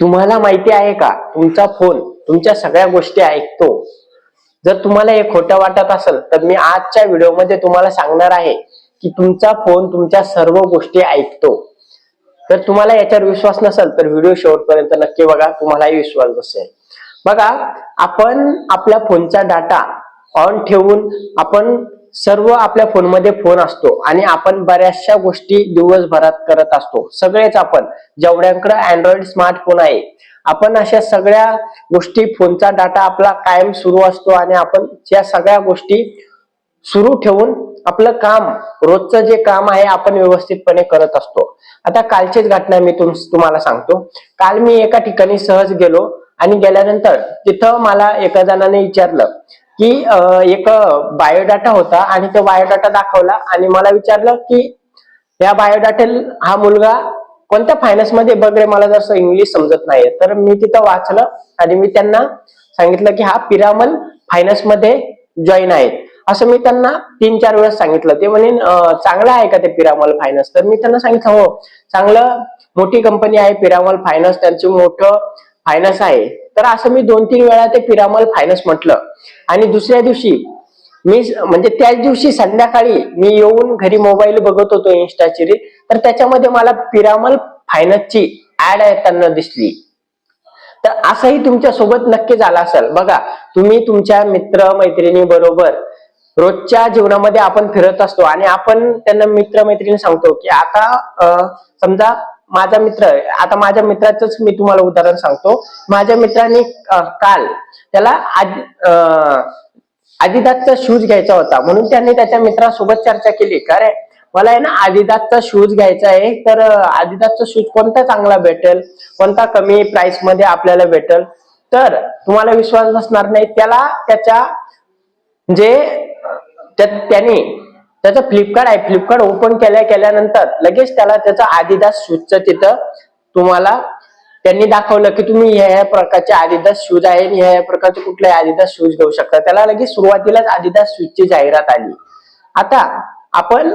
तुम्हाला माहिती आहे का? तुमचा फोन तुमच्या सगळ्या गोष्टी ऐकतो. जर तुम्हाला हे खोटं वाटत असेल तर मी आजच्या व्हिडिओमध्ये तुम्हाला सांगणार आहे की तुमचा फोन तुमच्या सर्व गोष्टी ऐकतो. तर तुम्हाला याच्यावर विश्वास नसेल तर व्हिडिओ शेवटपर्यंत नक्की बघा तुम्हालाही विश्वास बसेल. बघा आपण आपल्या फोनचा डाटा ऑन ठेवून आपण सर्व आपल्या फोनमध्ये फोन असतो आणि आपण बऱ्याचशा गोष्टी दिवसभरात करत असतो. सगळेच आपण जेवढ्यांकडे अँड्रॉइड स्मार्टफोन आहे आपण अशा सगळ्या गोष्टी फोनचा डाटा आपला कायम सुरू असतो आणि आपण या सगळ्या गोष्टी सुरू ठेवून आपलं काम रोजचं जे काम आहे आपण व्यवस्थितपणे करत असतो. आता कालचीच घटना मी तुम तुम्हाला सांगतो. काल मी एका ठिकाणी सहज गेलो आणि गेल्यानंतर तिथं मला एका जणाने विचारलं की एक बायोडाटा होता आणि तो बायोडाटा दाखवला आणि मला विचारलं की या बायोडाटेल हा मुलगा कोणत्या फायनान्समध्ये मध्ये? मला जसं इंग्लिश समजत नाही तर मी तिथं वाचलं आणि मी त्यांना सांगितलं की हा पिरामल फायनान्समध्ये जॉईन आहे. असं मी त्यांना तीन चार वेळेस सांगितलं. ते म्हणे चांगलं आहे का ते पिरामल फायनान्स तर मी त्यांना सांगितलं हो चांगलं मोठी कंपनी आहे पिरामल फायनान्स त्यांचं मोठं फायनान्स आहे. तर असं मी दोन तीन वेळा ते पिरामल फायनान्स म्हटलं. आणि दुसऱ्या दिवशी मी म्हणजे त्याच दिवशी संध्याकाळी मी येऊन घरी मोबाईल बघत होतो इन्स्टाची रील तर त्याच्यामध्ये मला पिरामल फायनान्सची ऍड येताना दिसली. तर असंही तुमच्यासोबत नक्की झाला असेल. बघा तुम्ही तुमच्या मित्र मैत्रिणी बरोबर रोजच्या जीवनामध्ये आपण फिरत असतो आणि आपण त्यांना मित्र मैत्रिणी सांगतो की आता समजा माझा मित्र आता माझ्या मित्राचंच मी तुम्हाला उदाहरण सांगतो. माझ्या मित्राने काल त्याला आदिदासचा शूज घ्यायचा होता. म्हणून त्यांनी त्याच्या मित्रासोबत चर्चा केली. का रे? मला आहे ना आदिदासचा शूज घ्यायचा आहे. तर आदिदासचा शूज कोणता चांगला भेटेल? कोणता कमी प्राइसमध्ये आपल्याला भेटेल? तर तुम्हाला विश्वास बसणार नाही. त्याला त्याच्या जे त्याने त्याचं फ्लिपकार्ट आहे. फ्लिपकार्ट ओपन केल्या केल्यानंतर लगेच त्याला त्याचं आदिदास शूजचं तिथं तुम्हाला त्यांनी दाखवलं की तुम्ही ह्या ह्या प्रकारचे आदिदास शूज आहे ह्या ह्या प्रकारचे कुठले आदिदास शूज घेऊ शकता. त्याला लगेच सुरुवातीलाच आदिदास शूजची जाहिरात आली. आता आपण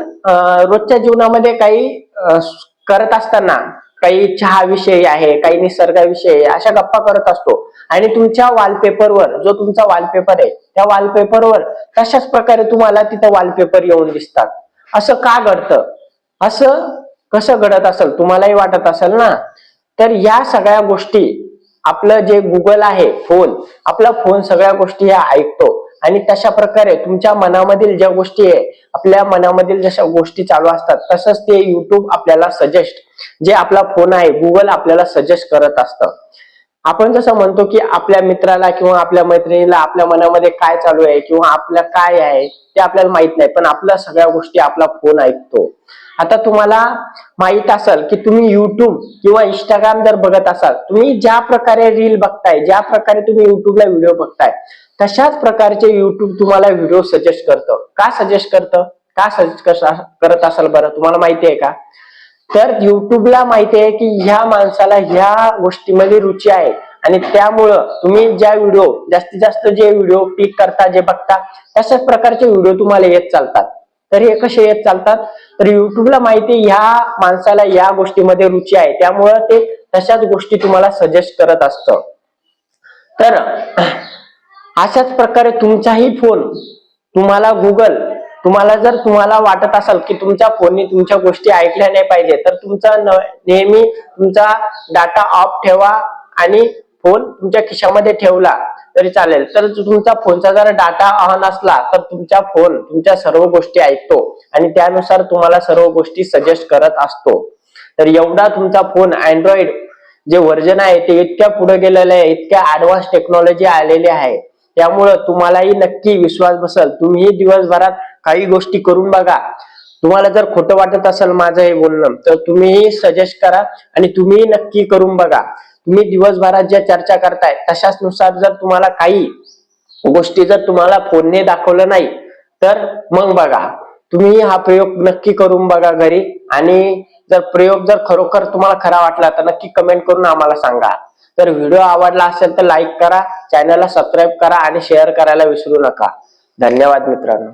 रोजच्या जीवनामध्ये काही करत असताना काही चहाविषयी आहे काही निसर्गाविषयी आहे, अशा गप्पा करत असतो. आणि तुमच्या वॉलपेपरवर जो तुमचा वॉलपेपर आहे त्या वॉलपेपरवर तशाच प्रकारे तुम्हाला तिथं वॉलपेपर येऊन दिसतात. असं का घडतं? असं कसं घडत असेल? तुम्हालाही वाटत असेल ना? तर या सगळ्या गोष्टी आपलं जे गुगल आहे फोन आपला फोन सगळ्या गोष्टी ह्या ऐकतो. आणि तशा प्रकारे तुमच्या मनामधील ज्या गोष्टी आहे आपल्या मनामधील जशा गोष्टी चालू असतात तसंच ते युट्यूब आपल्याला सजेस्ट जे आपला फोन आहे गुगल आपल्याला सजेस्ट करत असतं. आपण जसं म्हणतो की आपल्या मित्राला किंवा आपल्या मैत्रिणीला आपल्या मनामध्ये काय चालू आहे किंवा आपल्या काय आहे ते आपल्याला माहीत नाही पण आपल्या सगळ्या गोष्टी आपला फोन ऐकतो. आता तुम्हाला माहीत असेल की तुम्ही युट्यूब किंवा इंस्टाग्राम जर बघत असाल तुम्ही ज्या प्रकारे रील बघताय ज्या प्रकारे तुम्ही युट्यूबला व्हिडिओ बघताय तशाच प्रकारचे युट्यूब तुम्हाला व्हिडिओ सजेस्ट करतं. का सजेस्ट करतं? का सजेस्ट करत असाल बरं? तुम्हाला माहिती आहे का? तर युट्यूबला माहिती आहे की ह्या माणसाला ह्या गोष्टीमध्ये रुची आहे. आणि त्यामुळं तुम्ही ज्या व्हिडिओ जास्तीत जास्त जे व्हिडिओ क्लिक करता जे बघता तशाच प्रकारचे व्हिडिओ तुम्हाला येत चालतात. तर हे कसे येत चालतात? तर युट्यूबला माहिती ह्या माणसाला या गोष्टीमध्ये रुची आहे. त्यामुळं ते तशाच गोष्टी तुम्हाला सजेस्ट करत असतं. तर अशाच प्रकारे तुमचाही फोन तुम्हाला गुगल तुम्हाला जर तुम्हाला वाटत असेल की तुमच्या फोनने तुमच्या गोष्टी ऐकल्या नाही पाहिजे तर तुमचा नेहमी तुमचा डाटा ऑफ ठेवा आणि फोन तुमच्या खिशामध्ये ठेवला तरी चालेल. तर तुमचा फोनचा जर डाटा ऑन असला तर तुमचा फोन तुमच्या सर्व गोष्टी ऐकतो आणि त्यानुसार तुम्हाला सर्व गोष्टी सजेस्ट करत असतो. तर एवढा तुमचा फोन अँड्रॉइड जे व्हर्जन आहे ते इतक्या पुढे गेलेलं आहे इतक्या ऍडव्हान्स टेक्नॉलॉजी आलेली आहे. त्यामुळं तुम्हालाही नक्की विश्वास बसल. तुम्ही दिवसभरात काही गोष्टी करून बघा. तुम्हाला जर खोटं वाटत असेल माझं हे बोलणं तर तुम्ही सजेस्ट करा आणि तुम्ही नक्की करून बघा. तुम्ही दिवसभरात ज्या चर्चा करताय तशाच नुसार जर तुम्हाला काही गोष्टी जर तुम्हाला फोनने दाखवलं नाही तर मग बघा. तुम्ही हा प्रयोग नक्की करून बघा घरी आणि जर प्रयोग जर खरोखर तुम्हाला खरा वाटला तर नक्की कमेंट करून आम्हाला सांगा. तर व्हिडिओ आवडला असेल तर लाईक करा चॅनलला सबस्क्राईब करा आणि शेअर करायला विसरू नका. धन्यवाद मित्रांनो.